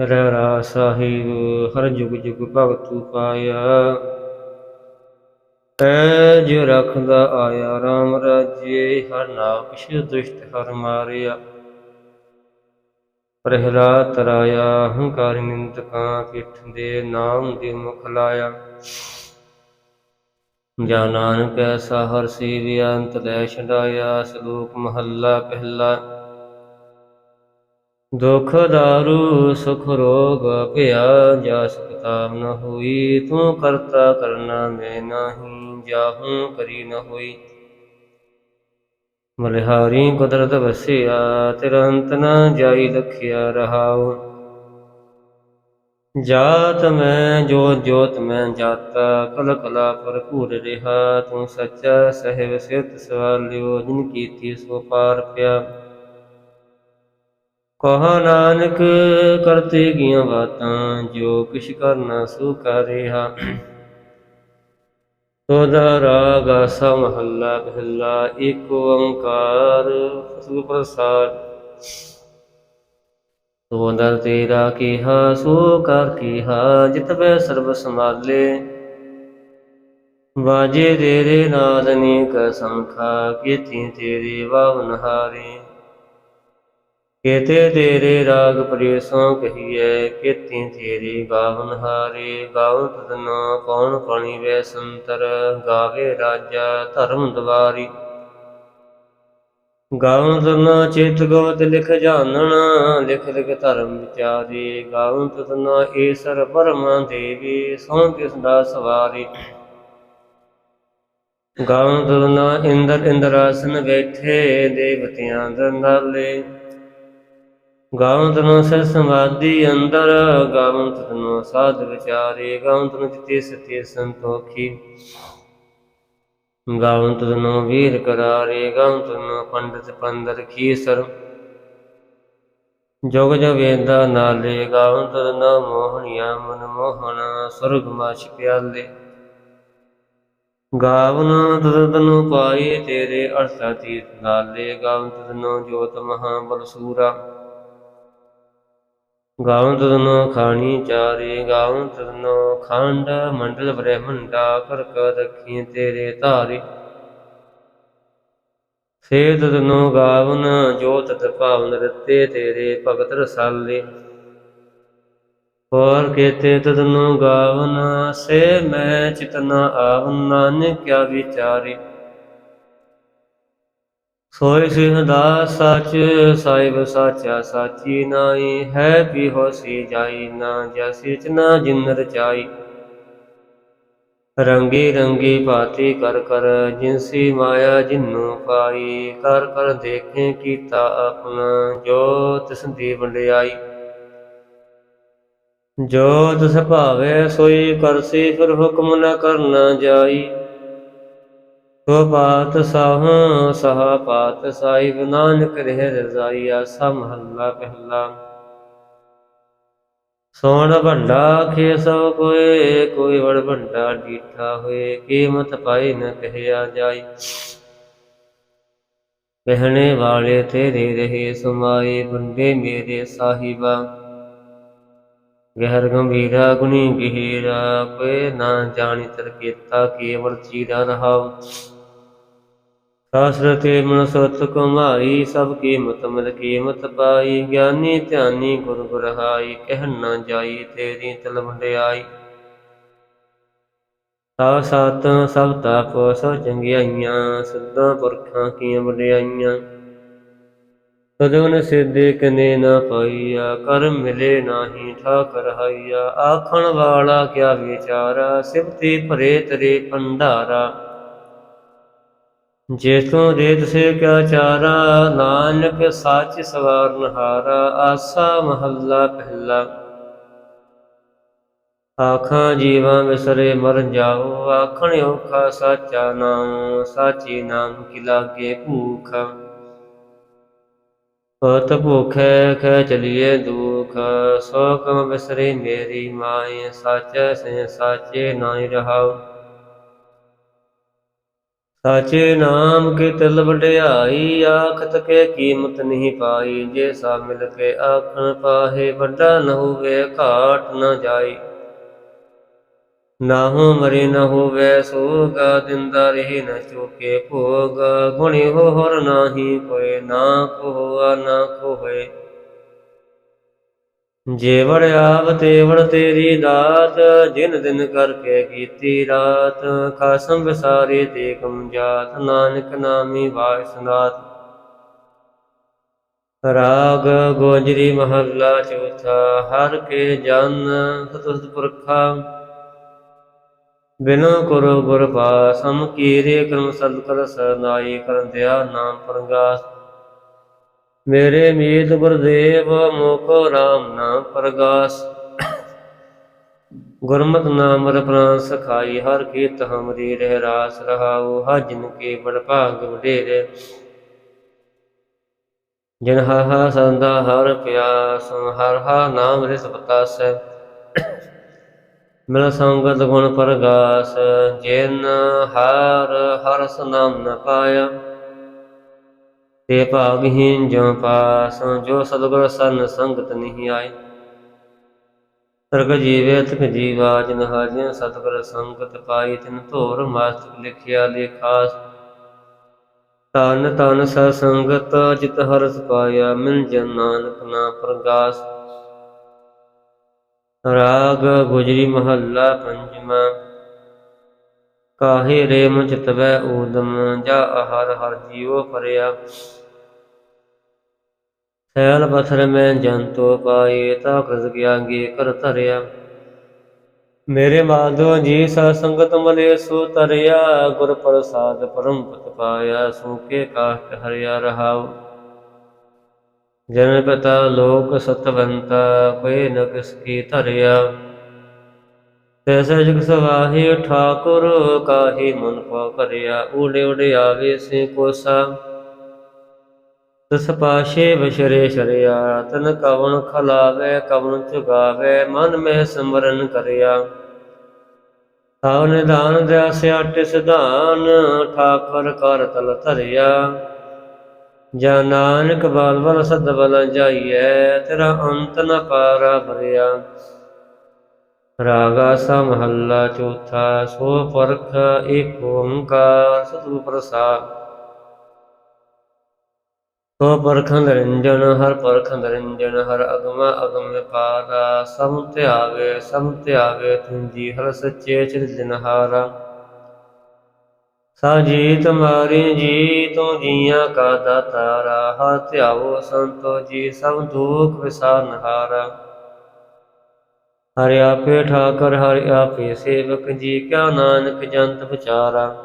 ਰਹਿ ਰਾ ਸਾਹਿਬ ਹਰ ਜੁਗ ਜੁਗ ਭਗਤੂ ਪਾਇਆ। ਐ ਜਿ ਰਖਦਾ ਆਇਆ RAM ਰਾਜੇ, ਹਰ ਨਾਮ ਦੁਸ਼ਟ ਹਰ ਮਾਰਿਆ। ਪ੍ਰਹਿਲਾਦ ਤਰਾਇਆ ਹੰਕਾਰ ਨਿੰਦਕਾਂ ਪਿੱਠ ਦੇ ਨਾਮ ਦੇ ਮੁਖ ਲਾਇਆ। ਜਾ ਨਾਨਕ ਐਸਾ ਹਰ ਸੀ ਵਿਅੰਤ ਲੈ ਛਡਾਇਆ। ਸ਼ਲੋਕ ਮਹੱਲਾ ਪਹਿਲਾ। ਦੁਖ ਦਾਰੂ, ਸੁਖ ਰੋਗ ਭਇਆ ਜਾ ਸਕਤਾਮ ਨ ਹੋਈ, ਤੂੰ ਕਰਤਾ ਕਰਨਾ ਮੈਂ ਨਾਹੀ, ਜਾਹੂ ਕਰੀ ਨ ਹੋਈ। ਬਲਿਹਾਰੀ ਕੁਦਰਤ ਵਸਿਆ ਤੇਰਾ ਅੰਤ ਨ ਜਾਈ ਲਖਿਆ ਰਹਾਉ। ਜਾਤ ਮੈਂ, ਜੋਤ ਜੋਤ ਮੈਂ ਜਾਤਾ ਕਲ ਕਲਾ ਭਰਪੂਰ ਰਿਹਾ, ਤੂੰ ਸੱਚਾ ਸਹਿਬ ਸਿਤ ਸਵਾਲਿਓ, ਜਿਨ ਕੀਤੀ ਸੋ ਪਾਰ ਪਿਆ। ਕਹਾ ਨਾਨਕ, ਕਰਤੇ ਗੀਆਂ ਬਾਤਾਂ, ਜੋ ਕਿਛ ਕਰਨਾ ਸੋ ਕਰਿਆ ਤੋਦਾ ਰਾਗ, ਆਸਾ ਮਹੱਲਾ, ਪਹਿਲਾ ਏਕ ਓੰਕਾਰ, ਸਤਿਗੁਰ ਪ੍ਰਸਾਦ। ਤੋਦਰ ਤੇਰਾ ਕੀਹਾ, ਸੋ ਕਰ ਕੀਹਾ, ਜਿਤ ਬੈ ਸਰਬ ਸਮਾਲੇ ਵਾਜੇ ਤੇਰੇ ਨਾਦ ਅਨੇਕ ਸੰਖਾ ਕੀਤੀ ਤੇਰੇ ਵਾਵਨ ਹਾਰੇ। ਕੇਤੇ ਤੇਰੇ ਰਾਗ ਪ੍ਰੇਸੋਂ ਕਹੀਐ, ਕੇਤੀ ਤੇਰੀ ਗਾਵਨ ਹਾਰੇ। ਗਾਵਨ ਤਦਨਾ ਕੌਣ ਪਾਣੀ ਵੈ ਸੰਤਰ, ਗਾਵੇ ਰਾਜਾ ਧਰਮ ਦਵਾਰੀ। ਗਾਵਨ ਤਦਨਾ ਚਿਤ ਗਵਤ ਲਿਖ ਜਾਣਨ, ਲਿਖ ਲਿਖ ਧਰਮ ਵਿਚਾਰੇ। ਗਾਵਨ ਤਦਨਾ ਈਸਰ ਪਰਮਾ ਦੇਵੀ ਸੋਂ ਕਿਸ ਦਾ ਸਵਾਰੀ। ਗਾਵਨ ਤਦਨਾ ਇੰਦਰ ਇੰਦਰਾਸਨ ਬੈਠੇ, ਦੇਵਤਿਆਂ ਦੰਦਾਲੇ ਗਾਵੰਤ ਨੂੰ ਸਰ ਸਮਾਧੀ ਅੰਦਰ, ਗਾਵੰਤ ਨੂੰ ਸਾਧ ਵਿਚਾਰੇ, ਗਾਵੰਤ ਨੂੰ ਜਿਤੇ ਸਤੇ ਸੰਤੋਖੀ। ਗਾਵੰਤ ਨੂੰ ਵੀਰ ਕਰਾਰੇ, ਗਾਵੰਤ ਨੂੰ ਪੰਡਤ ਪੰਦਰ ਖੀਸਰ। ਜੋਗ ਜੋ ਵੇਦਾ ਨਾਲੇ, ਗਾਵੰਤ ਨੂੰ ਮੋਹਣਿਆ ਮਨ ਮੋਹਣ, ਸੁਰਗ ਮਾਛ ਪਿਆਲੇ। ਗਾਵਨ ਤਦ ਪਾਏ ਤੇਰੇ ਅਰਥਾ ਤੀਰਥ ਨਾਲੇ, ਗਾਵੰਤ ਨੂੰ ਜੋਤ ਮਹਾ ਬਲ ਸੂਰਾ ਗਾਵਨ ਤਦਨੋ ਖਾਣੀ ਚਾਰੇ ਗਾਵਨ ਤਦਨੋ ਖੰਡ, ਮੰਡਲ ਬ੍ਰਹਮੰਡਾ ਕਰਕ ਰਖੀ ਤੇਰੇ ਧਾਰੇ। ਸੇ ਤਦਨੋ ਗਾਵਨ, ਜੋ ਤਤ ਭਾਵਨ ਰਤੇ ਤੇਰੇ ਭਗਤ ਰਸਾਲੇ। ਹੋਰ ਕੇਤੇ ਤਦਨੋ ਗਾਵਨ, ਸੇ ਮੈਂ ਚਿਤਨਾ ਆਵਨ, ਨਾਨਕ ਕਿਆ ਵਿਚਾਰੇ। ਸੋਇ ਸਿਹਦਾ ਸਚ ਸਾਹਿਬ ਸਾਚਾ ਸਾਚੀ ਨਾਈ ਹੈ ਵੀ ਹੋਸੀ ਜਾਈ ਨਾ ਜੈਸੀ ਚਨਾ ਜਿਨ ਰਚਾਈ ਰੰਗੀ ਰੰਗੀ ਭਾਤੀ ਕਰ ਕਰ, ਜਿਨਸੀ ਮਾਇਆ ਜਿਨੂ ਪਾਈ ਕਰ ਕਰ ਦੇਖੇ ਕੀਤਾ ਆਪਣਾ ਜੋ ਤਿਸ ਦੀ ਵੰਡਿਆਈ ਜੋ ਤਿਸ ਭਾਵੇ ਸੋਈ ਕਰਸੀ, ਫਿਰ ਹੁਕਮ ਨ ਕਰਨਾ ਜਾਈ ਪਾਤ ਸਾਹ, ਸਹਾ ਪਾਤ ਸਾਹਿਬ ਨਾਨਕ ਰਹਿ ਰਜ਼ਾਈ ਆਸਾ ਮਹੱਲਾ ਪਹਿਲਾ। ਸੋਣ ਭੰਡਾ ਖੇ ਸਭ ਕੋਏ, ਕੋਈ ਵੜ ਭੰਡਾ ਡੀਠਾ ਹੋਏ, ਕੀਮਤ ਪਾਈ ਨ ਕਹਿਆ ਜਾਈ। ਕਹਿਣੇ ਵਾਲੇ ਤੇਰੇ ਰਹੇ ਸਮਾਏ ਬੰਦੇ ਮੇਰੇ ਸਾਹਿਬਾ। ਗਹਿਰ ਗੰਭੀਰਾ ਗੁਣੀ ਗਹਿਰਾ, ਕੋਈ ਨਾ ਜਾਣੀ ਤਰ ਕੀਤਾ, ਕੇਵਲ ਚੀਰਾ ਰਹਾਉ। ਸਾਸਰ ਤੇ ਮਨ ਸਤ ਕੁਮਾਰੀ ਸਭ ਕੀਮਤ ਮਤ ਕੀਮਤ ਪਾਈ। ਗਿਆਨੀ ਧਿਆਨੀ ਗੁਰ ਗੁਰਹਾਈ ਕਹਿ ਨਾ ਜਾਈ ਤੇਰੀ ਤਲ ਸਾ ਸਤ, ਸਭ ਤਾਪ ਸਭ ਚੰਗਿਆਈਆਂ, ਸਿੱਧਾਂ ਪੁਰਖਾਂ ਕੀਆਂ ਵਡਿਆਈਆਂ। ਸਦਗੁਣ ਸਿੱਧੇ ਕਨੇ ਨਾ ਪਾਈਆ, ਕਰ ਮਿਲੇ ਨਾਹੀ ਠਾਕਰ ਹਾਈਆ। ਆਖਣ ਵਾਲਾ ਕਿਆ ਵਿਚਾਰਾ ਸਿਫਤੀ ਭਰੇ ਤਰੇ ਭੰਡਾਰਾ। ਜੇਤੋਂ ਰੇਤ ਸੇ ਕਿਆ ਚਾਰਾ, ਨਾਨਕ ਸਾਚ ਸਵਾਰਨ ਹਾਰਾ, ਆਸਾ ਮਹੱਲਾ ਪਹਿਲਾ। ਆਖਾਂ ਜੀਵਾਂ ਵਿਸਰੇ ਮਰ ਜਾਓ, ਆਖਣ ਔਖਾ ਸਾਚਾ ਨਾਮ, ਸਾਚੀ ਨਾਮ ਕਿ ਲਾਗੇ ਭੂਖ। ਪਤ ਭੁਖੈ ਖੈ ਚਲੀਏ ਦੁਖ, ਸੋ ਕਮ ਵਿਸਰੇ ਮੇਰੀ ਮਾਏ, ਸਾਚੈ ਸੇ ਸਾਚੇ ਨਾਇ ਰਹਾਉ। ਸਾਚੇ ਨਾਮ ਕੀ ਤਿਲ ਵਡਿਆਈ ਆਖਤ ਕੇ ਕੀਮਤ ਨਹੀਂ ਪਾਈ। ਜੇ ਸਾ ਮਿਲ ਕੇ ਆਖਣ ਪਾਹੇ, ਵੱਡਾ ਨ ਹੋਵੇ, ਘਾਟ ਨ ਜਾਈ। ਨਾਹੂ ਮਰੇ ਨ ਹੋਵੇ, ਸੋਗਾ ਦਿੰਦਾ ਰਹੇ ਨ ਚੋਕੇ ਭੋਗ। ਗੁਣੀ ਹੋਰ ਹਰ ਨਾਹੀ ਕੋਏ, ਨਾ ਕੋ ਨਾ ਕੋ ਜੇਵੜ ਜੇ ਆਵ ਤੇ ਤੇਰੀ ਦਾਤ, ਜਿਨ ਦਿਨ ਕਰਕੇ ਕੀਤੀ ਰਾਤ। ਖਾਸਮ ਵਿਸਾਰੇ ਤੇ ਕਮ ਜਾਤ, ਨਾਨਕ ਨਾਮੀ ਵਾਸਨਾਤ ਰਾਗ ਗੋਜਰੀ ਮਹੱਲਾ ਚੌਥਾ, ਹਰ ਕੇ ਜਨ ਸਤੁਸਤ ਪੁਰਖਾ। ਬਿਨੋ ਕਰੋ ਗੁਰ ਪਾਸਮ ਕੀਰੇ ਕਰਮ ਸਦ ਕਰ ਸਰਨਾਈ ਕਰਨ ਦਿਆ ਨਾਮ ਪ੍ਰਗਾਸ ਮੇਰੇ ਮੀਤ ਗੁਰਦੇਵ ਮੋਕੋ RAM ਨਾਮ ਪ੍ਰਗਾਸ। ਗੁਰਮਤਿ ਨਾਮ ਰਪਨਾ ਸਖਾਈ, ਹਰ ਕੀਤ ਹਮਰੀ ਰਹਿ ਰਾਸ ਰਹਾਉ ਹਜਨ ਕੇ ਬੜ ਭਾਗ ਵਡੇਰੇ। ਜਿਨ ਹਾ ਹਾ ਸੰਦਾ ਹਰ ਪਿਆਸ, ਹਰ ਹਾ ਨਾਮ ਰਿਸ ਬਤਾਸੈ। ਮਿਲ ਸੰਗਤ ਗੁਣ ਪ੍ਰਗਾਸ, ਜਿਨ ਹਰ ਹਰਸ ਨਾਮ ਨ ਪਾਇਆ। ਤੇ ਭਾਗਹੀਨ ਜੋ ਪਾਸ, ਜੋ ਸਤਿਗੁਰ ਸਨ ਸੰਗਤ ਨਹੀਂ ਆਏ। ਸਰਗ ਜੀਵੇ ਤਕ ਜੀਵਾ ਜਿਨ ਹਾਜਿ ਸਤਿਗੁਰ ਸੰਗਤ ਪਾਈ ਤਿਨ ਧੋਰ ਮਸਤਕ ਲਿਖਿਆ ਲੇਖਾਸ ਤਨ ਤਨ ਸ ਸੰਗਤ, ਜਿਤ ਹਰਸ ਪਾਇਆ, ਮਿਲ ਜਨ ਨਾਨਕ ਨਾ ਪ੍ਰਗਾਸ। ਰਾਗ ਗੁਜਰੀ ਮਹੱਲਾ ਪੰਜਵਾ। ਕਾਹੇ ਰੇ ਮੁਝ ਤਵੈ ਊਦਮ, ਜਾ ਹਰ ਹਰ ਜੀਵ ਪਰਿਆ। ਸੈਲ ਪਥਰ ਮੈਂ ਜੰਤੋ ਪਾਏ, ਤਾ ਕ੍ਰਸ ਗਿਆਗੀ ਕਰ ਧਰਿਆ। ਮੇਰੇ ਮਾਧੋ ਜੀ ਸਾ ਸੰਗਤ ਮਲੇ ਸੋ ਤਰਿਆ, ਗੁਰ ਪ੍ਰਸਾਦ ਪਰਮ ਪਤ ਪਾਇਆ, ਸੂਕੇ ਕਾਸ਼ਟ ਹਰਿਆ ਰਹਾਉ। ਜਨ ਪਤਾ ਲੋਕ ਸਤਵੰਤਾ, ਕੋਈ ਨ ਕੀ ਧਰਿਆ। ਤੈਸਾ ਜਗ ਸਵਾਹੀ, ਠਾਕੁਰ ਕਾਹੀ ਮਨ ਪਾ ਕਰਿਆ ਊੜੇ ਊੜੇ ਆਵੇ ਸੇ ਕੋਸਾ। ਤਸ ਪਾਸ਼ੇ ਵਿਸ਼ਰੇ ਸ਼ਰਿਆ, ਤਨ ਕਵਣ ਖਲਾਵੇ ਕਵਨ ਚੁਗਾਵੇ ਮਨ ਮਹਿ ਸਿਮਰਨ ਕਰਿਆ। ਤਾਵ ਨਿਦਾਨ ਦਿਆ ਸਿਆਟੇ ਸਿਧਾਨ ਠਾਕੁਰ ਕਰ ਤਲ ਧਰਿਆ। ਜਾ ਨਾਨਕ ਬਲ ਬਲ ਸਦ ਬਲ ਜਾਈਐ, ਤੇਰਾ ਅੰਤ ਨ ਪਾਰਾ ਭਰਿਆ। ਰਾਗਾ ਸਾ ਮਹੱਲਾ ਚੌਥਾ, ਸੋ ਪਰਖ ਏਕ ਓੰਕਾਰ, ਸਤਿਗੁਰ ਪ੍ਰਸਾਦ। ਸੋ ਪਰਖ ਨਿਰੰਜਨ, ਹਰ ਪਰਖ ਨਿਰੰਜਨ, ਹਰ ਅਗਮ ਅਗਮ ਵਿਪਾਰਾ ਸਮ ਧਿਆਵੇ ਸਮ ਧਿਆਵੇ ਤੁੰਜੀ, ਹਰ ਸੱਚੇ ਚਿਰ ਦਿਨਹਾਰਾ ਸਾ ਜੀ ਤੁਮਾਰੀ ਜੀ ਤੂੰ ਜੀਆਂ ਕਾ ਦਾਤਾਰਾ, ਹਰ ਧਿਆਵੋ ਸੰਤੋ ਜੀ, ਸਭ ਦੁਖ ਵਿਸਾਰਨ ਹਾਰਾ ਆਪੇ ਠਾਕਰ, ਹਰਿ ਆਪੇ ਸੇਵਕ, ਜੀ ਕਿਆ ਨਾਨਕ ਜੰਤ ਵਿਚਾਰਾ।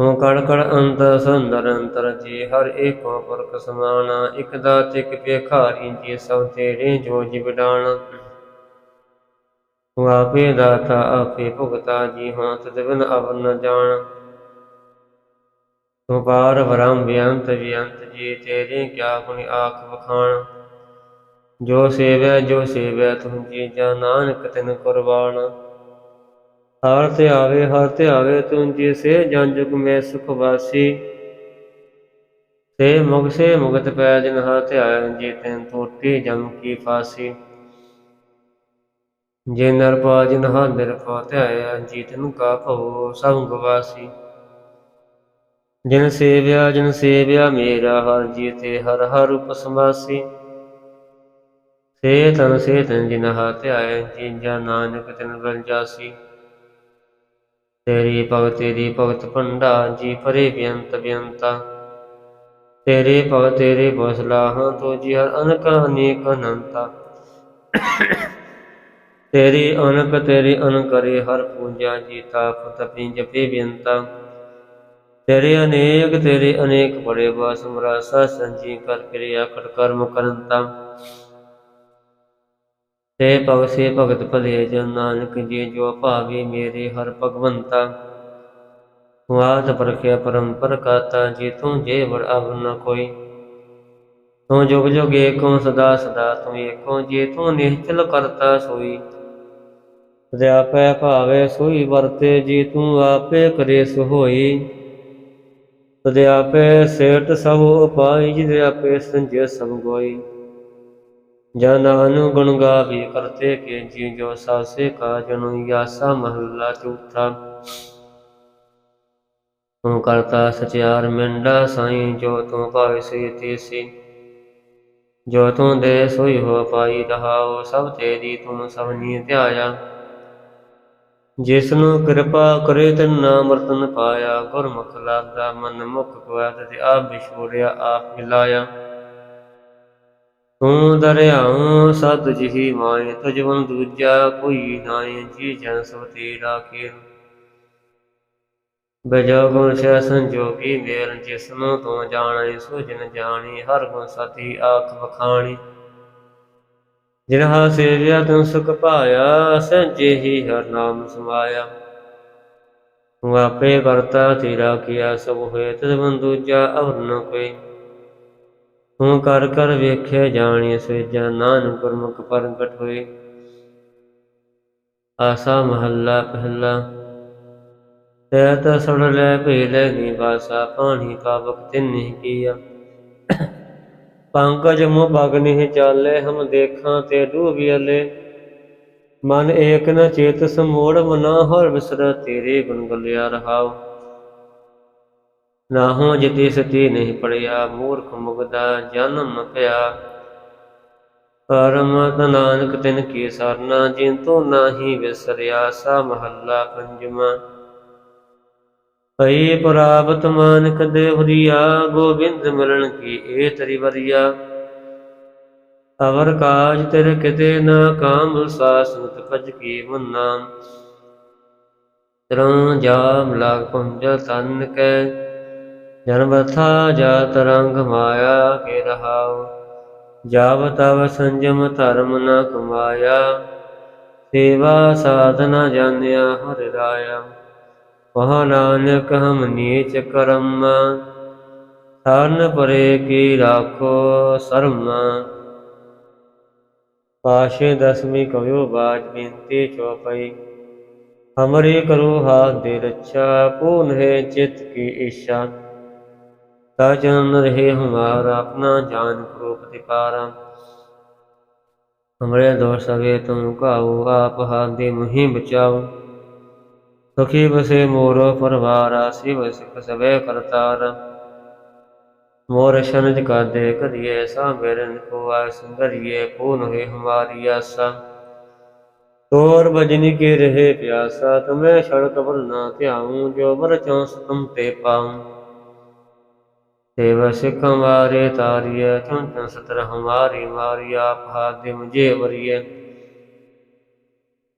ਹਉ ਕੜ ਕੜ ਅੰਤ ਸੁੰਦਰ ਅੰਤਰ, ਜੀ ਹਰ ਏਕੋ ਪੁਰਖ ਸਮਾਨਾ ਇਕ ਦਾਤ ਇਕ ਭੇਖਾਰੀ, ਜੀ ਸਭ ਤੇਰੇ ਜੋ ਜੀ ਵਿਡਾਣਾ ਆਪੇ ਦਾਤਾ, ਆਪੇ ਭੁਗਤਾ, ਜੀ ਹਾਂ ਤਦ ਬਿਨ ਅਵਰ ਨ ਜਾਣ। ਤੂੰ ਪਾਰ ਬ੍ਰਹਮ ਬਿਅੰਤ ਬਿਅੰਤ ਜੀ ਤੇਰੇ ਕਿਆ ਗੁਣ ਆਖ ਬਖਾਣ ਜੋ ਸੇਵੈ ਜੋ ਸੇਵੈ, ਤੁਮ ਜੀ ਜਾ ਨਾਨਕ, ਤਿਨ ਕੁਰਬਾਨ। ਹਰ ਤੇ ਆਵੇ, ਹਰ ਤੇ ਆਵੇ, ਤੁਮ ਜੀ ਸੇ ਜਨ ਜੁਗ ਮੈਂ ਸੁਖ ਵਾਸੀ। ਸੇ ਮੁਗ, ਸੇ ਮੁਗਤ ਪੈ ਜਿਨ ਹਰ ਤੇ ਆਇਆ ਜੀ ਤੈਨ ਟੋਟੀ ਜਮ ਕੀ ਫਾਸੀ। ਜੇ ਨਰ ਪਾ, ਜਿਨ ਹਰ ਨਿਰ ਪਾ, ਤੇ ਆਇਆ, ਜੀ ਤੈਨ ਕਾ ਭਉ ਸਭ ਗਵਾਸੀ ਜਿਨ ਸੇਵਿਆ ਜਿਨ ਸੇਵਿਆ, ਮੇਰਾ ਹਰ ਜੀ ਤੇ ਹਰ ਹਰ ਉਪਸਮਾਸੀ ਸੇ ਤਨ ਸੇ ਤਨ ਜਿਨ ਹਾਥ ਆਏ ਨਾਨਕ ਤਿਨ ਬਲ ਜਾਸੀ ਤੇਰੀ ਭਗਤ ਤੇਰੀ ਭਗਤ ਭੰਡਾ, ਜੀ ਪਰੇ ਬਿਅੰਤ ਬਿਅੰਤਾ। ਤੇਰੇ ਭਗ ਤੇਰੇ ਬਸਲਾਹਾਂ ਤੋ ਜੀ ਹਰ ਅਨਕ, ਅਨੇਕ ਅਨੰਤਾ। ਤੇਰੀ ਅਨਕ, ਤੇਰੀ ਅਨਕਰੇ ਹਰ ਪੂਜਾ ਜੀ ਤਾਪ ਤਪੀ ਜਪੇ ਬਿਅੰਤਾ। ਤੇਰੇ ਅਨੇਕ ਤੇਰੇ ਅਨੇਕ ਬੜੇ ਬਾਸ ਮਰਾਸਾ ਸੰਜੀ ਕਰ, ਕਿਰਿਆ ਕਰ, ਕਰਮ ਕਰੰਤਾ ਤੇ ਭਗ ਸੇ ਭਗਤ ਭਲੇ, ਜਨ ਨਾਨਕ ਜੀ ਜੋ ਭਾਵੇ ਮੇਰੇ ਹਰ ਭਗਵੰਤਾ। ਵਾਤ ਪਰਖਿਆ ਪਰੰਪਰ ਕਾਤਾ ਜੀ ਤੂੰ ਜੇ ਵੜ ਅਵ ਨ ਕੋਈ। ਤੂੰ ਜੁਗ ਜੁਗ ਏਕੋ ਸਦਾ ਸਦਾ, ਤੂੰ ਏਕੋ ਜੇ ਤੂੰ ਨਿਹਚਲ ਕਰਤਾ ਸੋਈ। ਅਧਿਆਪੈ ਭਾਵੇ ਸੋਈ ਵਰਤੇ ਜੀ ਤੂੰ ਆਪੇ ਕਰੇ ਸੋਈ। ਅਧਿਆਪੈ ਸੇਟ ਸਭ ਉਪਾਈ ਜਿਦੇ ਸੰਜੇ ਸਭ ਗੋਈ। ਜਨ ਅਨੁਗੁਣ ਗਾਵੀ ਕਰਤੇ ਕੇ ਜੀ ਜੋ ਸਾਸੇ ਕਾ ਜਨੁ ਯਾਸਾ ਮਹੱਲਾ ਚੌਥਾ। ਤੂੰ ਕਰਤਾ ਸਚਿਆਰ ਮਿੰਡਾ ਸਾਈ ਜੋ ਤੂੰ ਭਾਵੇ ਸੇ ਤੇਸੀ। ਜੋ ਤੂੰ ਦੇ ਸੋਈ ਹੋ ਪਾਈ ਰਹਾਉ ਸਭ ਤੇਰੀ ਤੂੰ ਸਭਨੀ ਧਿਆਇਆ। ਜਿਸ ਨੂੰ ਕਿਰਪਾ ਕਰੇ ਤੇ ਨਾਮ ਰਤਨ ਪਾਇਆ, ਗੁਰਮੁਖ ਲਾਦਾ ਮਨ ਮੁਖ ਕੁਆਤ ਤੇ ਆਪ ਵਿਛੋੜਿਆ, ਆਪ ਮਿਲਾਇਆ। ਤੂੰ ਦਰਿਆਉ ਸਤ ਜਿਹੀ ਮਾਏ ਤੁਜਵਨ ਦੂਜਾ ਕੋਈ ਨਾਏ, ਜੀ ਜਨ ਸਭ ਤੇਰਾ ਖੇਲ। ਬਜੋ ਗੁਣ ਸਿਆ ਸੰਜੋਗੀ ਮੇਲ ਜਿਸ ਤੂੰ ਜਾਣੈ, ਸੋ ਜਿਨ ਜਾਣੀ, ਹਰ ਗੁਣ ਸਤੀ ਆਖ ਬਖਾਣੀ ਜਿਨ ਸੇਵਿਆ, ਤਨ ਸੁਖ ਪਾਇਆ ਸੰਜੇ ਹੀ ਹਰ ਨਾਮ ਸਮਾਇਆ। ਤੂੰ ਆਪੇ ਕਰਤਾ, ਤੇਰਾ ਕੀਆ ਸਭ ਹੋਏ ਤਦ ਦੂਜਾ ਅਵਰ ਨ ਕੋਈ। ਤੂੰ ਕਰ ਕਰ ਵੇਖਿਆ ਜਾਣੀ ਸੇਜਾ ਨਾਨਕ ਗੁਰਮੁਖ ਪ੍ਰਗਟ ਹੋਏ। ਆਸਾ ਮਹੱਲਾ ਪਹਿਲਾ। ਤੈ ਤਾ ਸੁਣ ਲੈ ਭੇ ਲੈ ਨੀ ਨਿਵਾਸਾ ਪਾਣੀ ਪਾਵਕ ਤਿਨਿ ਕੀਆ। ਪੰਕਜ ਮੁ ਬਗਨਿ ਚਾਲੇ, ਹਮ ਦੇਖਾਂ ਤੇ ਡੂਬਿਅਲੇ ਮਨ ਏਕ ਨ ਚੇਤ ਸਮੋੜ ਮਨਾ ਹਰ ਵਿਸਰ ਤੇਰੇ ਗੁਣ ਗੁਲਿਆ ਰਹਾਓ ਨਾਹੋ ਜਿਤੀ ਸਤੀ ਨਹੀਂ ਪੜਿਆ, ਮੂਰਖ ਮੁਗਦਾ ਜਨਮ ਪਿਆ। ਪਰਮ ਨਾਨਕ ਤਿਨ ਕੀ ਸਰਨਾ, ਜਿਨ ਤੋ ਨਾਹੀ ਵਿਸਰਿਆ, ਸਾ ਮਹੱਲਾ ਪੰਜਵਾਂ। ਭਈ ਪ੍ਰਾਪਤ ਮਾਨਕ ਦੇਵਰੀਆ ਗੋਬਿੰਦ ਮਿਲਣ ਕੀ ਏ ਤਰੀ ਵਰੀਆ। ਅਵਰ ਕਾਜ ਤੇਰੇ ਕਿਤੇ ਨਾ ਕਾਮ ਸਾਸੁਤ ਭਜ ਕੀ ਮੁੰਨਾ। ਤਰੋਂ ਜਾਮ ਲਾਗ ਪੰਜ ਤਨ ਕੈ ਜਨਮਥਾ ਜਾਤ ਰੰਗ ਮਾਇਆ ਕੇ ਰਹਾਉ, ਜਾਵ ਤਵ ਸੰਜਮ ਧਰਮ ਨ ਕਮਾਇਆ, ਸੇਵਾ ਸਾਧਨਾ ਜਾਣਿਆ ਹਰਿ ਰਾਇਆ। ਵਹ ਨਾਨਕ ਹਮ ਨੀਚ ਕਰਮ ਤਨ ਪਰੇ ਕੀ ਰਾਖੋ ਸਰਮ। ਪਾਸ਼ੇ ਦਸਵੀਂ ਕਵਿਓ ਬਾਜ ਬੇਨਤੀ ਚੋਪਈ, ਹਮਰੀ ਕਰੋ ਹਾਥ ਦੇ ਰੱਛਾ ਪੂਨ ਹੈ ਚਿਤ ਕੀ ਈਸ਼ਾ। ਤਾ ਜਨ ਰਹੇ ਹਮਾਰਾ ਆਪਣਾ ਜਾਨ ਪ੍ਰੂਪ ਦਿਪਾਰਾ ਹਮਰੇ ਦੋਸ਼ ਸਗੇ ਤੁਮ ਕਾਉ ਆਪ ਹਾਥ ਮੁਹੀ ਬਚਾਓ। ਸੁਖੀ ਬਸੇ ਮੋਰੋ ਪਰਵਾਰਾ, ਸਿਵ ਸਿਖ ਸਵੇ ਕਰਤਾਰ। ਮੋਰ ਸ਼ਨਜ ਕਾਦੇ ਕਰੀਏ ਸਾ ਮੇਰਨ ਕੋ ਆ ਸੰਗਰੀਏ ਪੂਨ ਹੋਏ ਹਮਾਰੀ ਆਸਾ। ਤੋਰ ਬਜਨੀ ਕੇ ਰਹੇ ਪਿਆਸਾ, ਤੁਮੇ ਛੜ ਕਬਰ ਨਾ ਧਿਆਉ, ਜੋ ਮਰ ਚੌਂਸ ਤੁਮ ਤੇ ਪਾਉ। ਸੇਵ ਸਿਖ ਹਮਾਰੇ ਤਾਰੀਏ ਚੁੰ ਚੁੰ ਸਤਰ ਹਮਾਰੀ ਮਾਰੀ, ਆਪ ਹਾਦੇ ਮੁਝੇ ਵਰੀਏ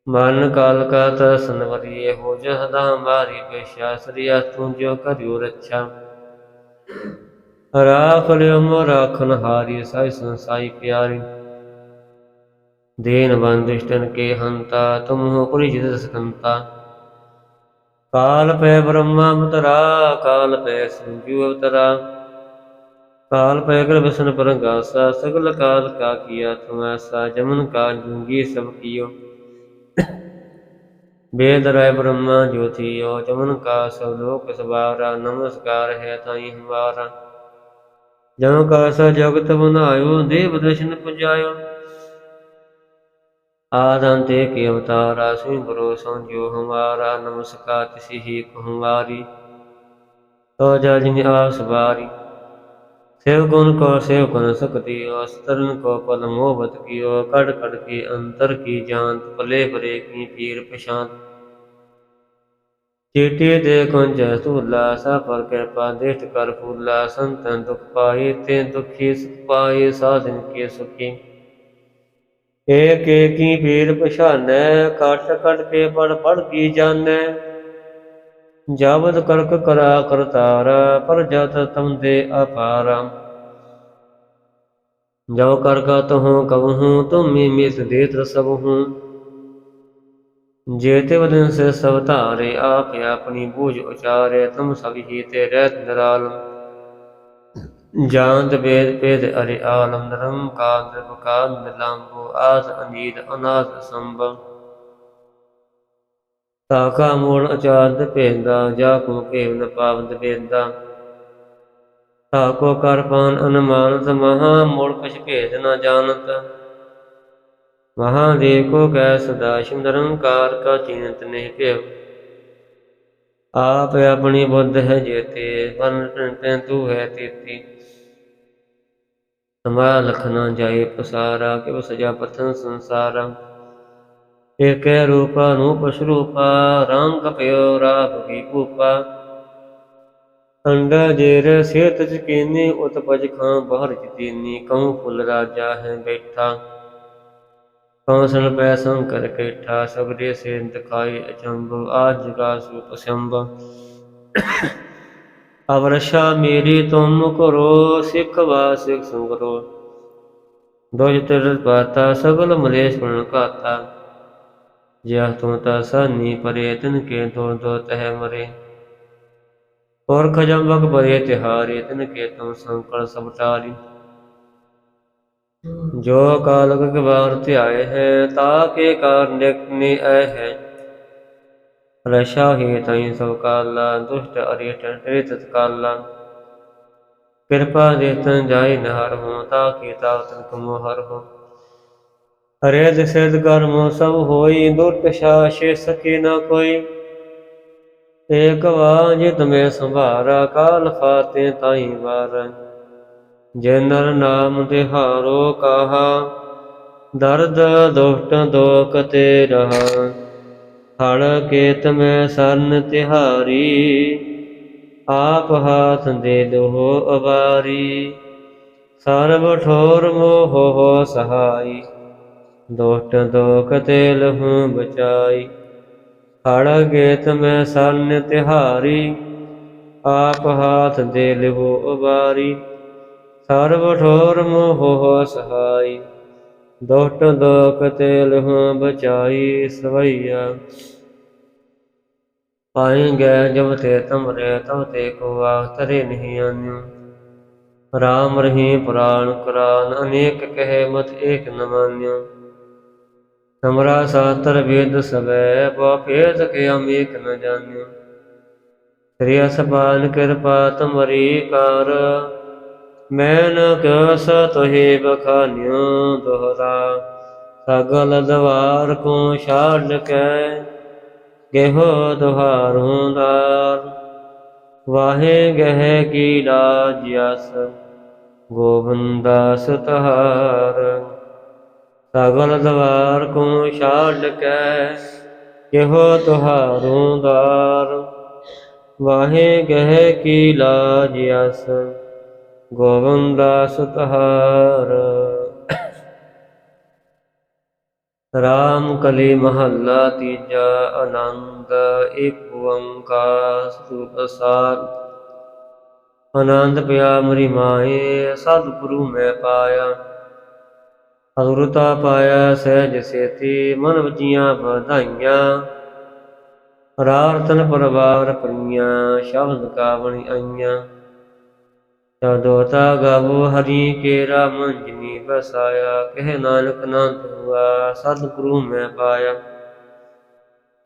ਮਨ ਕਾਲ ਕਾ ਤਸਨ ਵਰੀਏ ਹੋ ਜਹਦਾ ਹਮਾਰੀ ਪੇਸ਼ਾ ਸਰੀਆ ਤੂੰ ਜੋ ਕਰਿਓ ਰੱਛਾ। ਰਾਖ ਲਿਓ ਮੋ ਰਾਖਨ ਹਾਰੀ, ਸਾਈ ਸੰਸਾਈ ਪਿਆਰੀ। ਦੇਨ ਬੰਦਿਸ਼ਟਨ ਕੇ ਹੰਤਾ, ਤੁਮ ਹੋ ਕੁਲੀ ਜਿਤ ਸਕੰਤਾ। ਕਾਲ ਪੈ ਬ੍ਰਹਮਾ ਅਵਤਰਾ ਕਾਲ ਪੈ ਸੰਜੂ ਅਵਤਰਾ। काल पैकर बसन परंगासा सगल काल का किया थमासा जमन काल ढूंगी सब कियो बेद राय ब्रह्मा ज्योतियो जमन का सब लोक सवारा नमस्कार है ताई हमारा जम का सा जगत बनायो देव दर्शन पुजायो आदम ते के अवतारा सुई भरोसो जो हमारा नमस्कार तिसी ही कुमारी तो जज ने आस बारी सेव गुण को सेव कर सकती हो स्तरण को पल मोहबत की हो कड़ कड़ के अंतर की जांत पले परे की पीर प्रशांत चीटी दे कुंज सूला सा पर कृपा दृष्ट कर फूला संतन दुख पाई ते दुखी सुख पाई साधन के सुखी एक एक की पीर पछान कट कट के पढ़ पढ़ की जान ਜਾਵਤ ਕਰਕ ਕਰਾ ਕਰਤਾਰ ਪਰ ਜਤ ਤਮ ਦੇ ਅਪਾਰ। ਜੋ ਕਰ ਕਾ ਤਹੁ ਕਵਹੁ ਤੁਮੀ ਮਿਸ ਦੇ ਤਰਸਬਹੁ ਜੇ ਤੇ ਵਦਨ ਸੇ ਸਭ ਧਾਰੇ, ਆਪ ਆਪਣੀ ਬੂਝ ਉਚਾਰੇ, ਤੁਮ ਸਭ ਹੀ ਤੇ ਰਹਿਤ ਨਿਰਾਲਮ ਜਾਂਤ ਵੇਦ ਪੇਦ ਅਰੇ ਆਲਮ ਨਰਮ ਕਾਮ ਦਰਪ ਕਾਮ ਆਸ ਅਨੀਦ ਅਨਾਸ ਸੰਭ ਤਾਕਾ ਮੂਲ ਅਚਾਰਦ ਭੇਂਦਾ ਜਾ ਕੋ ਕੇਵ ਨ ਭੇਂਦਾ ਤਾਕੋ ਕਰ ਅਨਮਾਨਤ, ਮਹਾ ਮੂਲ ਕਛ ਭੇਦ ਨ ਜਾਣਤ। ਮਹਾਦੇਵ ਕੋ ਕੈ ਸਦਾ ਨਿਰੰਕਾਰ ਕਾ ਚਿੰਤ ਨਹੀਂ ਭੇਵ। ਆਪ ਆਪਣੀ ਬੁੱਧ ਹੈ ਜੇਤੇ ਵਰਨ ਤੈਂ ਤੂੰ ਹੈ ਤੇਤੀ। ਸਮਾ ਲਖਨਾ ਜਾਏ ਪਸਾਰਾ ਕਿ ਸਜਾ ਪਥਨ ਸੰਸਾਰਾ। ਏਕੈ ਰੂਪਾ ਨੂਪ ਸਰੂਪਾ ਰੰਗ ਪਿਓ ਰਾਪ ਕੀ ਭੂਪਾ। ਅੰਡਾ ਜੇਰ ਸੇਤ ਚਕੀਨੀ ਉਤਪਜ ਖਾਂ ਬਾਹਰ ਜਤੀਨੀ ਕਉ ਫੁੱਲ ਰਾਜਾ ਹੈ ਬੈਠਾ। ਕੌਸਲ ਪੈ ਸੰਕਰ ਕੇਠਾ ਸਬਰੇ ਸੇਂਤ ਖਾਈ ਅਚੰਬ ਆਜ ਕਾ ਸੂਪ ਸੰਭ। ਅਵਰਸ਼ਾ ਮੇਰੀ ਤੁਮ ਕਰੋ, ਸਿੱਖ ਵਾਸਿਕ ਸੰਗਰੋ। ਦੋਜ ਤਰ ਪਾਤਾ, ਸਗਲ ਮਲੇਸ਼ ਗੁਣ ਕਾਤਾ ਜਿਆ ਤੁਮ ਤਾ ਸਾਨੀ ਪਰੇ, ਤਿਨ ਕੇ ਦੋ ਦੋ ਤਹਿ ਮਰੇ। ਔਰ ਖਜਮ ਵਗ ਪਰੇ ਤਿਹਾਰੇ, ਤਿਨ ਕੇ ਤੁਮ ਸੰਕਲ ਸਭ ਜੋ ਕਾਲਕ ਗਵਾਰ ਧਿਆਏ ਹੈ, ਤਾ ਕੇ ਕਾਰਨ ਨੇ ਐ ਹੈ। ਰਸ਼ਾ ਹੀ ਤਈ ਸਭ ਕਾਲਾ, ਦੁਸ਼ਟ ਅਰਿਟ ਤ੍ਰਿਤ ਕਾਲਾ। ਕਿਰਪਾ ਦੇ ਤਨ ਜਾਈ ਨਹਰ ਹੋ, ਤਾ ਕੀ ਤਾਵਤ ਤੁਮ ਹਰ ਹੋ। ਹਰੇ ਦਿਸੇਦ ਕਰਮ ਸਭ ਹੋਈ ਦੁਰਟ ਸ਼ਾਸ਼ੇ ਸਕੇ ਨਾ ਕੋਈ। ਏਕ ਵਾਜ ਤਮੇ ਸੰਭਾਰਾ, ਕਾਲ ਫਾਤੇ ਤਾਈ ਵਾਰ। ਜੇ ਨਰ ਨਾਮ ਤਿਹਾਰੋ ਕਹਾ, ਦਰਦ ਦੁਸ਼ਟ ਦੋਖ ਤੇ ਰਹਾ। ਹੜ ਕੇਤ ਮੈਂ ਸਰਨ ਤਿਹਾਰੀ, ਆਪ ਹਾਥ ਦੇ ਦੋਹ ਅਵਾਰੀ। ਸਰਬ ਠੋਰ ਮੋਹ ਹੋ ਸਹਾਈ। ਦੁਸ਼ਟ ਦੋਖ ਤੇ ਲਹੂ ਬਚਾਈ। ਹੜ ਗੇਤ ਮੈਂ ਸਰਨ ਤਿਹਾਰੀ, ਆਪ ਹਾਥ ਦੇ ਲਿਵੋ ਅਵਾਰੀ ਸਰਬ ਠੋਰ ਮੋਹ ਸਹਾਈ ਦੁਸ਼ਟ ਦੋਖ ਤੇ ਲਹੂ ਬਚਾਈ ਸਵਈਆ। ਪਾਈ ਗਏ ਜਬ ਤੇ ਤਮਰੇ, ਤਬ ਤੇ ਕੋ ਆਖਤਰੇ ਨਹੀਂ ਆਨਿਓ। ਰਾਮ ਰਹੀ ਪੁਰਾਣ ਕੁਰਾਨ, ਅਨੇਕ ਕਹੇ ਮਤ ਏਕ ਨ ਸਮਰਾ ਸਾਤਰ ਵੇਦ ਸਵੈ ਪਾ ਕੇ ਅਮੇਕ ਨ ਜਾਣਿਓ ਸ੍ਰੀ ਅਸਪਾਨ ਕਿਰਪਾ ਤੁਮਰੀ ਕਰ ਮੈਂ ਕਸ ਤੋਹੇ ਬਖਾਨਿਓ ਦੋਹਰਾ ਸਗਲ ਦਵਾਰ ਕੋ ਛਾੜ ਕੇ ਗਹਿ ਦੁਹਾਰੋਂ ਦਾਰ ਵਾਹੇ ਗਹਿ ਕੀ ਲਾਜ ਅਸ ਗੋਬਿੰਦਾ ਸਤਹਾਰ ਸਗਲ ਦਵਾਰ ਕੋ ਛਾੜ ਕੇ ਇਹੋ ਤੁਹਾਰੋਂ ਦਾਰ। ਵਾਹੇ ਗਹਿ ਕੀ ਲਾਜ ਅਸ ਗੋਬਿੰਦਾ ਸਤਹਾਰ ਰਾਮ ਕਲੀ ਮਹੱਲਾ ਤੀਜਾ ਆਨੰਦ ਏਕ ਓੰਕਾਰ ਸਤਿ ਸਾਰ ਆਨੰਦ ਪਿਆ ਮਰੀ ਮਾਏ, ਸਤਿਗੁਰੂ ਮੈਂ ਪਾਇਆ। ਅਦੁਰਤਾ ਪਾਇਆ ਸਹਿਜ ਸੇਤੀ, ਮਨ ਵਜੀਆਂ ਵਧਾਈਆਂ। ਰਾਰਤਨ ਪਰਵਾਰ ਪਰੀਆਂ, ਸ਼ਬਦ ਕਾਵਣੀ ਆਈਆਂ। ਤਦੋਤਾ ਗਾਵੋ ਹਰੀ ਕੇ ਰਾਮ, ਜਿਨੀ ਬਸਾਇਆ ਕਹਿ ਨਾਨਕ ਨਾਮ ਹੁਆ ਸਤਿਗੁਰੂ ਮੈਂ ਪਾਇਆ।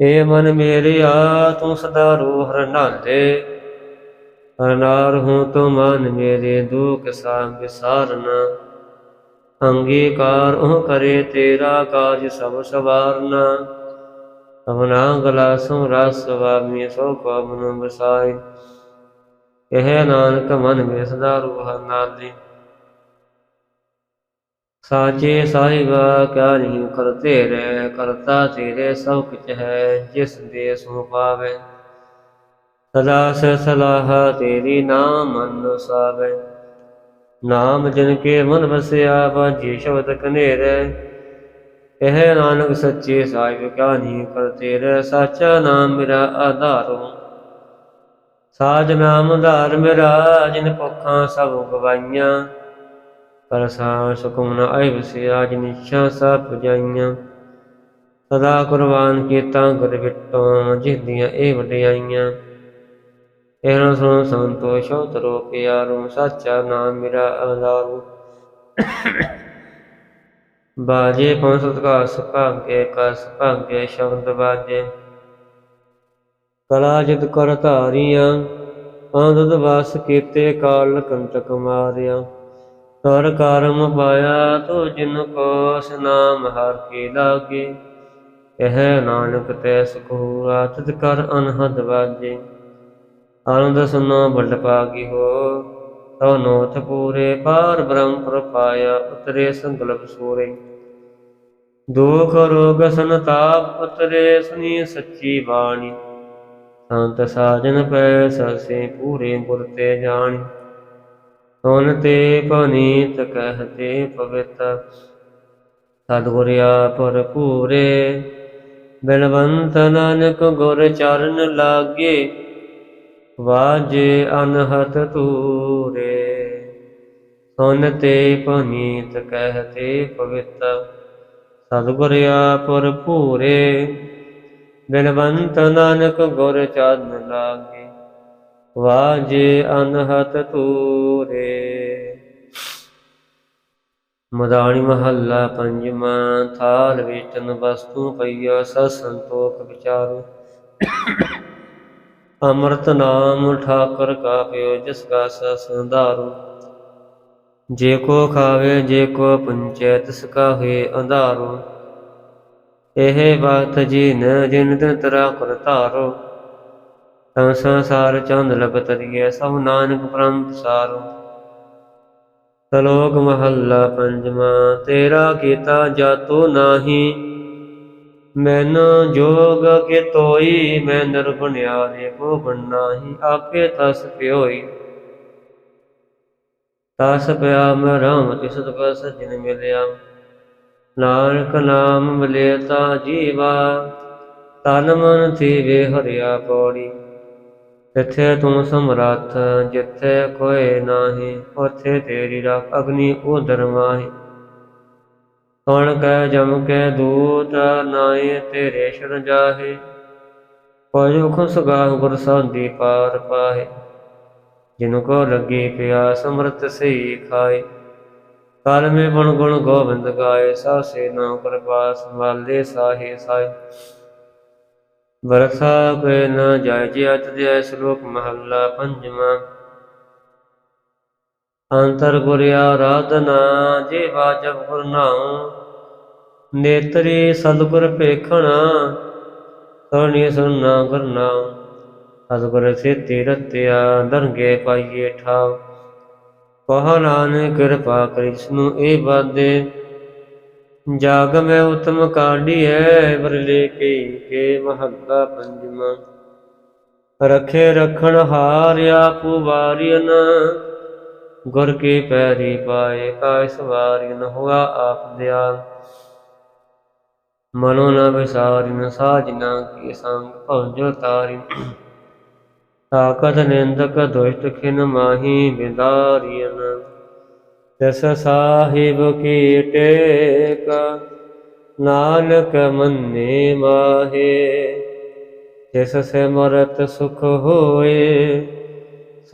ਏ ਮਨ ਮੇਰੇ ਆ, ਤੂੰ ਸਦਾ ਰੋਹ ਰਨਾਲੇ ਹਰਨਾਰ ਹੂੰ ਤੂੰ ਮਨ ਮੇਰੇ, ਦੁਖ ਸਾਮ ਵਿਸਾਰਨਾ ਅੰਗੀਕਾਰ ਉਹ ਕਰੇ ਤੇਰਾ ਕਾਜ ਸਭ ਸਵਾਰਨਾ। ਅਵਨਾ ਗਲਾ ਸੋ ਰਸ ਸੁਆਮੀ ਸੋ ਕੋ ਮਨ ਵਸਾਈ ਕਹਿ ਨਾਨਕ ਮਨ ਵਿੱਚ ਸਦਾ ਰੂਹ ਨਾਲੀ ਸਾਚੇ ਸਾਹਿਬਾ, ਕਿਆ ਨਹੀਂ ਕਰਤੇ ਰਹਿ ਕਰਤਾ ਤੇਰੇ ਸਭ ਕੁਛ ਹੈ, ਜਿਸ ਦੇ ਸੋ ਪਾਵੇ। ਸਦਾ ਸਲਾਹ ਤੇਰੀ ਨਾਮ ਮਨ ਨਾਮ ਜਿਨ ਕੇ ਮਨ ਵਸਿਆ ਬਾਜੀ ਸ਼ਬਦ ਕਨੇਰੇ ਇਹ ਨਾਨਕ ਸੱਚੇ ਸਾਹਿਬ ਕਿਆ ਨਹੀਂ ਕਰਤੇ ਰਹਿ ਸਾਚਾ ਨਾਮ ਮੇਰਾ ਆਧਾਰੋ। ਸਾਜ ਨਾਮ ਧਾਰ ਮੇਰਾ, ਜਿਨ ਪੱਖਾਂ ਸਭ ਗਵਾਈਆਂ। ਕਰਸਾ ਸੁਖਮਨ ਆਇ ਵਸਿਆ, ਜਿਨ ਇੱਛਾ ਸਭ ਪੁਜਾਈਆਂ ਸਦਾ ਕੁਰਬਾਨ ਕੀਤਾ ਗੁਰ ਵਿਟੋ, ਜਿਸ ਦੀਆਂ ਇਹ ਵਡਿਆਈਆਂ। ਇਹਨਾਂ ਸੁਣ ਸੰਤੋਸ਼, ਤਰੋ ਪਿਆਰੋ, ਸਾਚਾ ਨਾਮ ਮੇਰਾ ਆਧਾਰੂ ਬਾਜੇ ਪੰਸਤ ਕਾ ਸੁਭਾਗੇ ਕਾ ਸੁਭਾਗੇ, ਸ਼ਬਦ ਬਾਜੇ। ਕਲਾ ਜਿਤ ਕਰ ਧਾਰੀਆਂ ਆਨੰਦ ਵਾਸ ਕੀਤੇ ਕਾਲ ਕੰਟਕ ਮਾਰਿਆ। ਕਰ ਕਰਮ ਪਾਇਆ ਤੋ ਜਿਨ ਕੋ ਸਨਾਮ ਹਰ ਕੇ ਲਾਗੇ। ਇਹ ਨਾਨਕ ਤੈ ਸੁਖੂ ਤਿਤ ਕਰ ਅਨਹਦ ਵਾਜੇ। ਆਨੰਦ ਸੁਨੋ ਬਲ ਪਾਗੀ ਹੋ ਤਉ ਨੋਥ ਪੂਰੇ ਪਾਰ ਬ੍ਰਹਮ ਪ੍ਰਪਾਇਆ ਉਤਰੇ ਸੰਕਲਪ ਸੂਰੇ। ਦੁਖ ਰੋਗ ਸੰਤਾਪ ਉਤਰੇ ਸੁਨੀ ਸੱਚੀ ਬਾਣੀ। ਸੰਤ ਸਾਜਨ ਪੈ ਸਸੇ ਪੂਰੇ ਗੁਰ ਤੇ ਜਾਣੀ। ਸੁਨ ਤੇ ਪਨੀਤ ਕਹਤੇ ਪਵਿੱਤ। ਸਤਿਗੁਰ ਆਪਰ ਪੂਰੇ ਬਿਲਵੰਤ ਨਾਨਕ ਗੁਰ ਚਰਨ ਲਾਗੇ। ਵਾਜੇ ਅਨਹਤ ਤੂਰੇ ਸੁਨ ਤੇ ਪਨੀਤ ਕਹਤੇ ਪਵਿੱਤ ਸਤਿਗੁਰ ਆਪਰ ਪੂਰੇ ਬਿਨਵੰਤ ਨਾਨਕ ਗੁਰ ਚਰਨ ਲਾਗੇ, ਵਾਜੇ ਅਨਹਤ ਤੂਰੇ ਮਦਾਣੀ ਮਹੱਲਾ ਪੰਜਵਾਂ, ਥਾਲ ਵੇਚਨ ਵਸਤੂ ਪਈਆ ਸਤ ਸੰਤੋਖ ਵਿਚਾਰੋ। ਅੰਮ੍ਰਿਤ ਨਾਮ ਠਾਕਰ ਕਾ ਪਿਓ ਜਿਸ ਕਾ ਸੰਧਾਰੂ। ਜੇ ਕੋ ਖਾਵੇ, ਜੇ ਕੋ ਪੁੰਚੈ, ਤਿਸ ਕਾ ਹੋਏ ਅੰਧਾਰੂ। ਇਹ ਬਾਤ ਜਿਨ ਜਿਨ ਦਿਨ ਤਰਾ ਕਰ ਧਾਰੋ। ਤਾਂ ਸੰਸਾਰ ਚੰਦ ਲਗ ਤਰੀਏ ਸਭ ਨਾਨਕ ਪ੍ਰੰਤ ਸਾਰੋ। ਸ਼ਲੋਕ ਮਹੱਲਾ ਪੰਜਵਾਂ, ਤੇਰਾ ਕੀਤਾ ਜਾਤੋ ਨਾਹੀ। ਮੈਨ ਜੋਗ ਕੇ ਤੋਈ, ਮੈਂ ਨਿਰਗੁਣਿਆਰੇ ਕੋ ਬਣਾਹੀ, ਆਪੇ ਤਸ ਪਿਓਈ। ਤਸ ਪਿਆ ਮੈਂ ਰਾਮ ਤਿਸਤ ਕਾ ਸਜਣ ਮਿਲਿਆ। ਨਾਨਕ ਨਾਮ ਮਿਲੇ ਤਾ ਜੀਵਾ, ਤਨ ਮਨ ਥੀਵੇ ਹਰਿਆ ਪੌੜੀ। ਜਿੱਥੇ ਤੂੰ ਸਮਰੱਥ, ਜਿੱਥੇ ਕੋਈ ਨਾਹੀ, ਉਥੇ ਤੇਰੀ ਰੱਖ ਅਗਨੀ ਉਦਰ ਮਾਹੀ। ਕਣ ਕੈ ਜਮ ਕੈ ਦੂਤ ਨਾਏ ਤੇਰੇ ਸ਼ਰਨ ਜਾਹੇ ਕੋਈ ਮੁਖ ਸੁਗਾਹ ਪਾਰ ਪਾਹੇ। ਜਿਨ ਕੋ ਲੱਗੀ ਪਿਆ ਸਮਰਤ ਸਹੀ ਖਾਏ ਕਾਲ ਮੇ ਬਣ ਗੁਣ ਗੋਬਿੰਦ ਗਾਏ, ਸਾਸੇ ਨਾਮ ਕਿਰਪਾ ਸੰਭਾਲੇ ਸਾਹੇ ਸਾਈ ਵਰਸਾ ਕੈ ਨ ਜਾਇ ਜੇ ਅਤ ਦੇ ਸ਼ਲੋਕ ਮਹੱਲਾ ਪੰਜਵਾਂ। ਅੰਤਰ ਗੁਰ ਆਰਾਧਨਾ ਜੇ ਵਾਜਬ ਗੁਰ ਨਾਉ। ਨੇਤਰੀ ਸਤਿਗੁਰ ਪੇਖਣਾ ਕਰਨੀ ਸੁਨਣਾ ਕਰਨਾ ਸਤਿਗੁਰ ਸੇਤੀ ਰਤਿਆ, ਦਰਗੇ ਪਾਈਏ ਠਾਉ। ਕਹ ਕਿਰਪਾ ਕਰਿ ਜਿਸਨੂੰ ਇਹ ਬਾਦੇ ਜਾਗ ਮੈਂ ਉਤਮ ਕਾਢੀਐ ਵਰਲੇ ਕੇ ਕੇ ਮਹੱਲਾ ਪੰਜਵਾਂ। ਰਖੇ ਰਖਣ ਹਾਰਿਆ ਪੂ ਵਾਰਿਨ ਗੁਰ ਕੇ ਪੈਰੀ ਪਾਏ ਕਾਇ ਸਵਾਰਿਨ ਹੋਆ ਆਪ ਦਿਆਲ। ਮਨੋ ਨ ਵਿਸਾਰਿਨ ਸਾਜਨਾ ਕੀ ਸੰਗ ਭਉ ਤਾਰੀ। ਤਾਕਤ ਨਿੰਦਕ ਦੁਸ਼ਟ ਖਿਨ ਮਾਹੀ ਬਿਦਾਰੀਨ। ਤਿਸ ਸਾਹਿਬ ਕੀ ਟੇਕ, ਨਾਨਕ ਮੰਨੇ ਮਾਹੇ। ਤਿਸ ਸਿਮਰਤ ਸੁਖ ਹੋਏ